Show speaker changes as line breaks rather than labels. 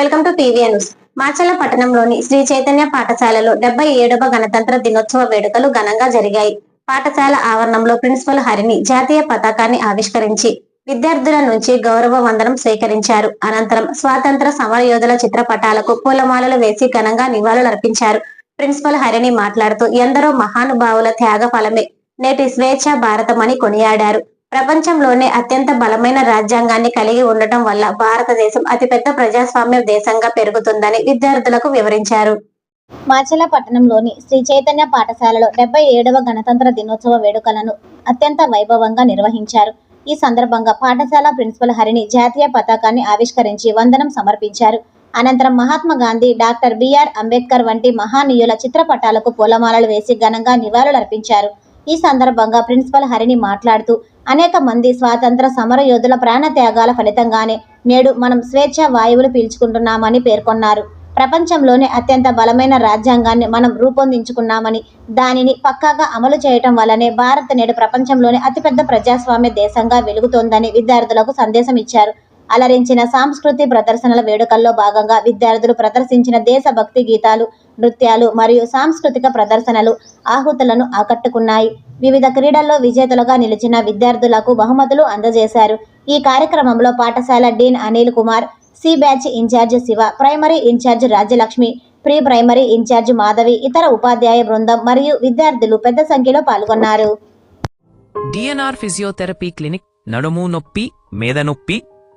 welcome to PV news Machala పట్టణంలోని శ్రీ చైతన్య పాఠశాలలో డెబ్బై ఏడవ గణతంత్ర దినోత్సవ వేడుకలు ఘనంగా జరిగాయి పాఠశాల ఆవరణంలో ప్రిన్సిపల్ హరిని జాతీయ పతాకాన్ని ఆవిష్కరించి విద్యార్థుల నుంచి గౌరవ వందనం స్వీకరించారు అనంతరం స్వాతంత్ర సమరయోధుల చిత్రపటాలకు పూలమాలలు వేసి ఘనంగా నివాళులర్పించారు ప్రిన్సిపల్ హరిని మాట్లాడుతూ ఎందరో మహానుభావుల త్యాగ ఫలమే నేటి స్వేచ్ఛ భారతమని కొనియాడారు ప్రపంచంలోనే అత్యంత బలమైన రాజ్యాంగాన్ని కలిగి ఉండటం వల్ల భారతదేశం అతిపెద్ద ప్రజాస్వామ్య దేశంగా పెరుగుతుందని విద్యార్థులకు వివరించారు మాచలపట్నంలోని శ్రీ చైతన్య పాఠశాలలో డెబ్బై ఏడవ గణతంత్ర దినోత్సవ వేడుకలను అత్యంత వైభవంగా నిర్వహించారు ఈ సందర్భంగా పాఠశాల ప్రిన్సిపల్ హరిని జాతీయ పతాకాన్ని ఆవిష్కరించి వందనం సమర్పించారు అనంతరం మహాత్మా గాంధీ డాక్టర్ బిఆర్ అంబేద్కర్ వంటి మహానీయుల చిత్రపటాలకు పూలమాలలు వేసి ఘనంగా నివాళులర్పించారు ఈ సందర్భంగా ప్రిన్సిపల్ హరిని మాట్లాడుతూ అనేక మంది స్వాతంత్ర సమర యోధుల ప్రాణత్యాగాల ఫలితంగానే నేడు మనం స్వేచ్ఛ వాయువులు పీల్చుకుంటున్నామని పేర్కొన్నారు ప్రపంచంలోనే అత్యంత బలమైన రాజ్యాంగాన్ని మనం రూపొందించుకున్నామని దానిని పక్కాగా అమలు చేయటం వల్లనే భారత్ నేడు ప్రపంచంలోనే అతిపెద్ద ప్రజాస్వామ్య దేశంగా వెలుగుతోందని విద్యార్థులకు సందేశం ఇచ్చారు అలరించిన సాంస్కృతి ప్రదర్శనల వేడుకల్లో భాగంగా విద్యార్థులు ప్రదర్శించిన దేశభక్తి గీతాలు నృత్యాలు మరియు సాంస్కృతిక ప్రదర్శనలు ఆహుతులను ఆకట్టుకున్నాయి వివిధ క్రీడల్లో విజేతలుగా నిలిచిన విద్యార్థులకు బహుమతులు అందజేశారు ఈ కార్యక్రమంలో పాఠశాల dean Anil Kumar C batch incharge Shiva primary incharge Rajyalakshmi pre primary incharge Madhavi ఇతర ఉపాధ్యాయ బృందం మరియు విద్యార్థులు పెద్ద సంఖ్యలో పాల్గొన్నారు
డిఎన్ఆర్ ఫిజియోథెరపీ క్లినిక్ నడుము నొప్పి మేద నొప్పి